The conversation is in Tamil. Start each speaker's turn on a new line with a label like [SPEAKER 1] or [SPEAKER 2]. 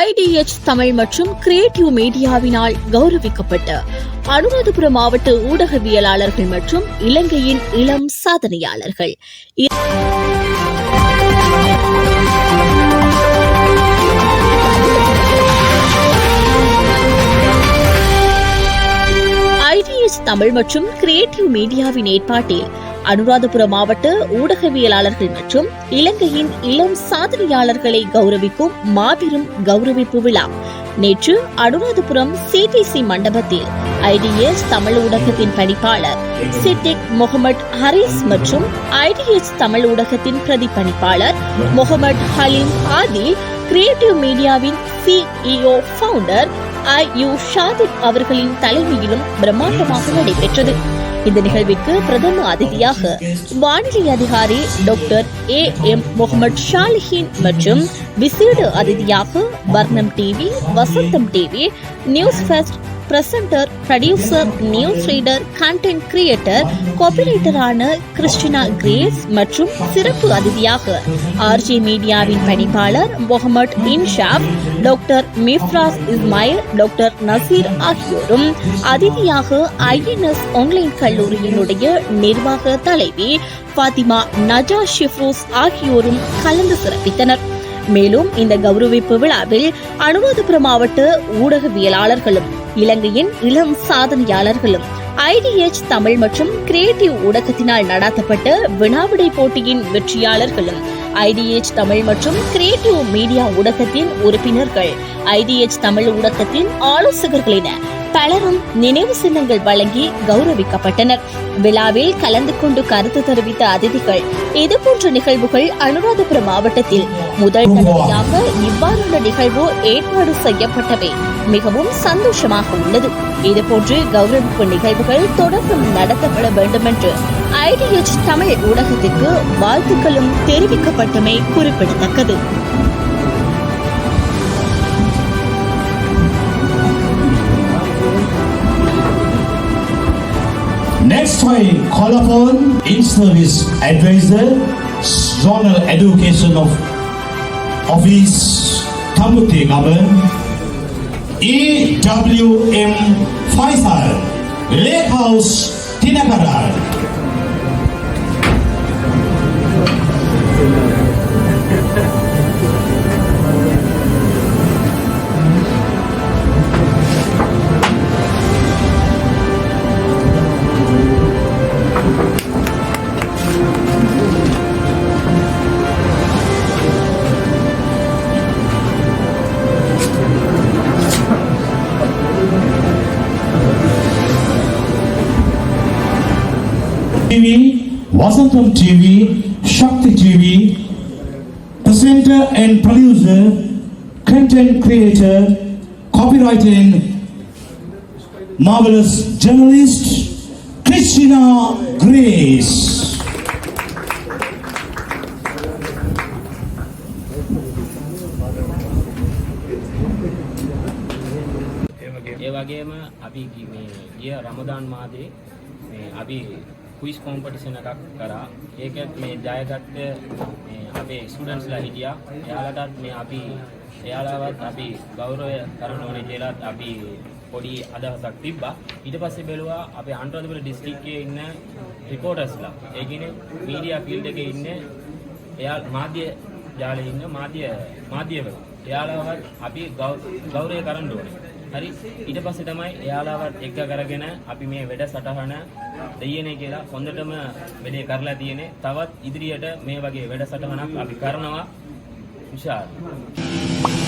[SPEAKER 1] ஐடிஎச் தமிழ் மற்றும் கிரியேட்டிவ் மீடியாவினால் கௌரவிக்கப்பட்ட அனுராதபுரம் மாவட்ட ஊடகவியலாளர்கள் மற்றும் இலங்கையின் இளம் சாதனையாளர்கள். ஐடிஎச் தமிழ் மற்றும் கிரியேட்டிவ் மீடியாவின் ஏற்பாட்டில் அனுராதபுரம் மாவட்ட ஊடகவியலாளர்கள் மற்றும் இலங்கையின் இளம் சாதனையாளர்களை கௌரவிக்கும் மாபெரும் கௌரவிப்பு விழா. நேற்று அனுராதபுரம் சிடிசி மண்டபத்தில் ஐடிஎஸ் தமிழ் ஊடகத்தின் பணிப்பாளர் சித்திக் முகமது ஹரீஸ் மற்றும் ஐடிஎஸ் தமிழ் ஊடகத்தின் பிரதிப்பணிப்பாளர் Mohammed Haleem Aadhi creative மீடியாவின் CEO founder I U Shadhik அவர்களின் தலைமையிலும் பிரம்மாண்டமாக நடைபெற்றது. இந்த நிகழ்விற்கு பிரதம அதிதியாக வானிலை அதிகாரி doctor A M Mohamed Shalihin மற்றும் விசேட அதிதியாக Varnam TV Vasantham TV news fest presenter producer news reader content creator காப்பிரைட்டரான Christina Grace மற்றும் சிறப்பு அதிதியாக ஆர்ஜி மீடியாவின் பணிப்பாளர் முகமது இன்ஷாப் டாக்டர் மிஃப்ராஸ் இஸ்மாயில் டாக்டர் நசீர் ஆகியோரும் அதிதியாக ஐஎன்எஸ் ஆன்லைன் கல்லூரியினுடைய நிர்வாக தலைவி பாத்திமா நஜா ஷிஃப்ரோஸ் ஆகியோரும் கலந்து சிறப்பித்தனர். மேலும் இந்த கௌரவிப்பு விழாவில் அனுராதபுரம் மாவட்ட ஊடகவியலாளர்களும் இலங்கையின் இளம் சாதனையாளர்களும் ஐடிஎச் தமிழ் மற்றும் கிரியேட்டிவ் ஊடகத்தினால் நடாத்தப்பட்ட வினாவிடை போட்டியின் வெற்றியாளர்களும் ஐடிஎச் தமிழ் மற்றும் கிரியேட்டிவ் மீடியா ஊடகத்தின் உறுப்பினர்கள் ஐடிஎச் தமிழ் ஊடகத்தின் ஆலோசகர்கள் என பலரும் நினைவு சின்னங்கள் வழங்கி கௌரவிக்கப்பட்டனர். விழாவில் கலந்து கொண்டு கருத்து தெரிவித்த அதிதிகள் இதுபோன்ற நிகழ்வுகள் அனுராதபுரம் மாவட்டத்தில் முதல் தடவையாக இவ்வாறான நிகழ்வு ஏற்பாடு செய்யப்பட்டவை. மிகவும் சந்தோஷமாக உள்ளது. இதுபோன்று கௌரவிப்பு நிகழ்வுகள் தொடர்ந்தும் நடத்தப்பட வேண்டும் என்று ஐடிஎச் தமிழ் ஊடகத்திற்கு வாழ்த்துக்களும் தெரிவிக்கப்பட்டமை குறிப்பிடத்தக்கது.
[SPEAKER 2] Next, call upon in-service advisor, zonal education of office, Tamuti Gaban, EWM Faisal, Lake House, Tinakarar. TV, Vasantham TV, Shakti TV, presenter and producer, content creator, copywriting, marvelous journalist, Christina Grace.
[SPEAKER 3] ඒ වගේම අපි ගි- මේ ගිය රමදාන් මාදේ මේ අපි කුයිස් කොම්පිටිෂන් එකක් කරා. ඒකත් මේ ජයගත්ත මේ අපේ ස්ටුඩන්ට්ස්ලා හිටියා. එයාලටත් මේ අපි එයාලවත් අපි ගෞරවය කරන්න ඕනේ කියලාත් අපි පොඩි අදහසක් තිබ්බා. ඊට පස්සේ බැලුවා අපේ අනුරාධපුර දිස්ත්‍රික්කයේ ඉන්න රිපෝටර්ස්ලා ඒ කියන්නේ මීඩියා ෆීල්ඩ් එකේ ඉන්න එයා මාධ්‍ය ජාලේ ඉන්න මාධ්‍ය මාධ්‍යවල එයාලවත් අපි ගෞ- ගෞරවය කරන්න ඕනේ. හරි? ඊට පස්සේ තමයි එයාලාවත් එක්ක කරගෙන අපි මේ වැඩ සටහන දෙයනේ කියලා හොඳටම වැඩේ කරලා තියෙන්නේ. තවත් ඉදිරියට මේ වගේ වැඩ සටහනක් අපි කරනවා. විශාල.